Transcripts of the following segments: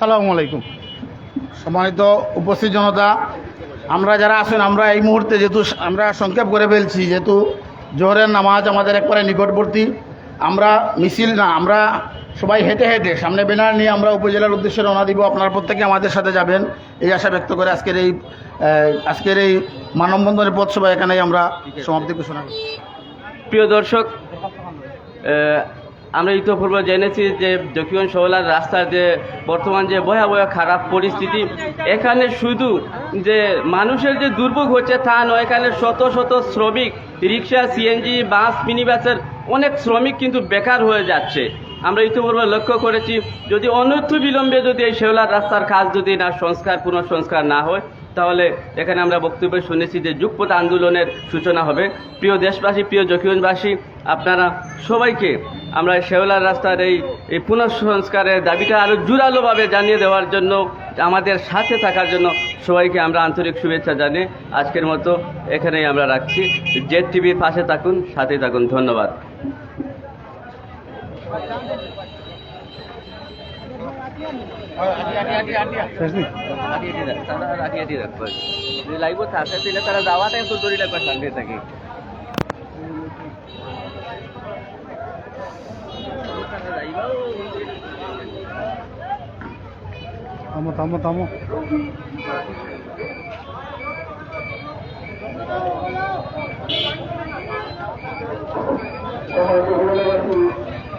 আসসালামু আলাইকুম। সম্মানিত উপস্থিত জনতা, আমরা যারা আছেন, আমরা এই মুহূর্তে যেহেতু আমরা সংক্ষেপ করে ফেলছি, যেহেতু জোহরের নামাজ আমাদের একবারে নিকটবর্তী, আমরা মিছিল না, আমরা সবাই হেঁটে হেঁটে, সামনে ব্যানার নিয়ে আমরা উপজেলার উদ্দেশ্যে রওনা দিব, আপনারা প্রত্যেকে আমাদের সাথে যাবেন। এই আশা ব্যক্ত করে আজকের এই আজকের এই মানববন্ধনের পথ সভা এখানেই আমরা সমাপ্তি ঘোষণা প্রিয় দর্শক আমরা ইতিপূর্বে জেনেছি যে দক্ষিণ শহলার রাস্তার যে বর্তমান যে ভয়াবহ খারাপ পরিস্থিতি, এখানে শুধু যে মানুষের যে দুর্ভোগ হচ্ছে তা নয়, এখানে শত শত শ্রমিক, রিক্সা সিএনজি বাস মিনি বাসের অনেক শ্রমিক কিন্তু বেকার হয়ে যাচ্ছে। আমরা ইতিপূর্বে লক্ষ্য করেছি, যদি অনর্থ বিলম্বে যদি এই শেওলার রাস্তার কাজ যদি না সংস্কার, পুনঃসংস্কার না হয় তাহলে এখানে আমরা বক্তব্য শুনেছি যে যুগপথ আন্দোলনের সূচনা হবে। প্রিয় দেশবাসী, প্রিয় জকিগঞ্জবাসী আপনারা সবাইকে আমরা শেওলার রাস্তার এই এই পুনঃসংস্কারের দাবিটা আরও জোরালোভাবে জানিয়ে দেওয়ার জন্য, আমাদের সাথে থাকার জন্য সবাইকে আমরা আন্তরিক শুভেচ্ছা জানিয়ে আজকের মতো এখানেই আমরা রাখছি। জেড টিভির পাশে থাকুন সাথে থাকুন। ধন্যবাদ। लाईव्ह साखर तिला त्याला दावात आहे सुतोरीला पण सांगते सगळी थांबो थांबो. थांबो Oh,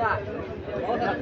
我可站不